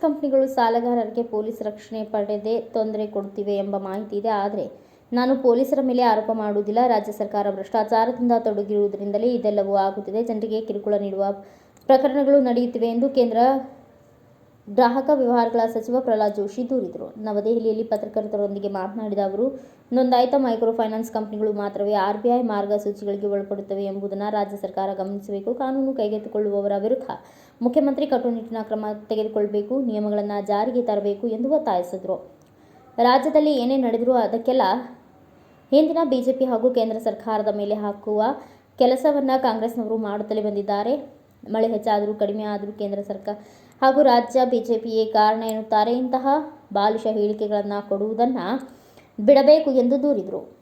ಕಂಪನಿಗಳು ಸಾಲಗಾರರಿಗೆ ಪೊಲೀಸ್ ರಕ್ಷಣೆ ಪಡೆದೇ ತೊಂದರೆ ಕೊಡುತ್ತಿವೆ ಎಂಬ ಮಾಹಿತಿ ಇದೆ. ಆದರೆ ನಾನು ಪೊಲೀಸರ ಮೇಲೆ ಆರೋಪ ಮಾಡುವುದಿಲ್ಲ. ರಾಜ್ಯ ಸರ್ಕಾರ ಭ್ರಷ್ಟಾಚಾರದಿಂದ ತೊಡಗಿರುವುದರಿಂದಲೇ ಇದೆಲ್ಲವೂ ಆಗುತ್ತಿದೆ. ಜನರಿಗೆ ಕಿರುಕುಳ ನೀಡುವ ಪ್ರಕರಣಗಳು ನಡೆಯುತ್ತಿವೆ ಎಂದು ಕೇಂದ್ರ ಗ್ರಾಹಕ ವ್ಯವಹಾರಗಳ ಸಚಿವ ಪ್ರಹ್ಲಾದ್ ಜೋಶಿ ದೂರಿದರು. ನವದೆಹಲಿಯಲ್ಲಿ ಪತ್ರಕರ್ತರೊಂದಿಗೆ ಮಾತನಾಡಿದ ಅವರು, ನೋಂದಾಯಿತ ಮೈಕ್ರೋ ಫೈನಾನ್ಸ್ ಕಂಪನಿಗಳು ಮಾತ್ರವೇ ಆರ್ಬಿಐ ಮಾರ್ಗಸೂಚಿಗಳಿಗೆ ಒಳಪಡುತ್ತವೆ ಎಂಬುದನ್ನು ರಾಜ್ಯ ಸರ್ಕಾರ ಗಮನಿಸಬೇಕು. ಕಾನೂನು ಕೈಗೆತ್ತಿಕೊಳ್ಳುವವರ ವಿರುದ್ಧ ಮುಖ್ಯಮಂತ್ರಿ ಕಟ್ಟುನಿಟ್ಟಿನ ಕ್ರಮ ತೆಗೆದುಕೊಳ್ಳಬೇಕು ನಿಯಮಗಳನ್ನು ಜಾರಿಗೆ ತರಬೇಕು ಎಂದು ಒತ್ತಾಯಿಸಿದರು. ರಾಜ್ಯದಲ್ಲಿ ಏನೇ ನಡೆದರೂ ಅದಕ್ಕೆಲ್ಲ ಹಿಂದಿನ ಬಿಜೆಪಿ ಹಾಗೂ ಕೇಂದ್ರ ಸರ್ಕಾರದ ಮೇಲೆ ಹಾಕುವ ಕೆಲಸವನ್ನು ಕಾಂಗ್ರೆಸ್ನವರು ಮಾಡುತ್ತಲೇ ಬಂದಿದ್ದಾರೆ. ಮಳೆ ಹೆಚ್ಚಾದರೂ ಕಡಿಮೆ ಆದರೂ ಕೇಂದ್ರ ಸರ್ಕಾರ ಹಾಗೂ ರಾಜ್ಯ ಬಿಜೆಪಿಯೇ ಕಾರಣ ಎನ್ನುತ್ತಾರೆ. ಇಂತಹ ಬಾಲಿಷ ಹೇಳಿಕೆಗಳನ್ನು ಕೊಡುವುದನ್ನು ಬಿಡಬೇಕು ಎಂದು ದೂರಿದರು.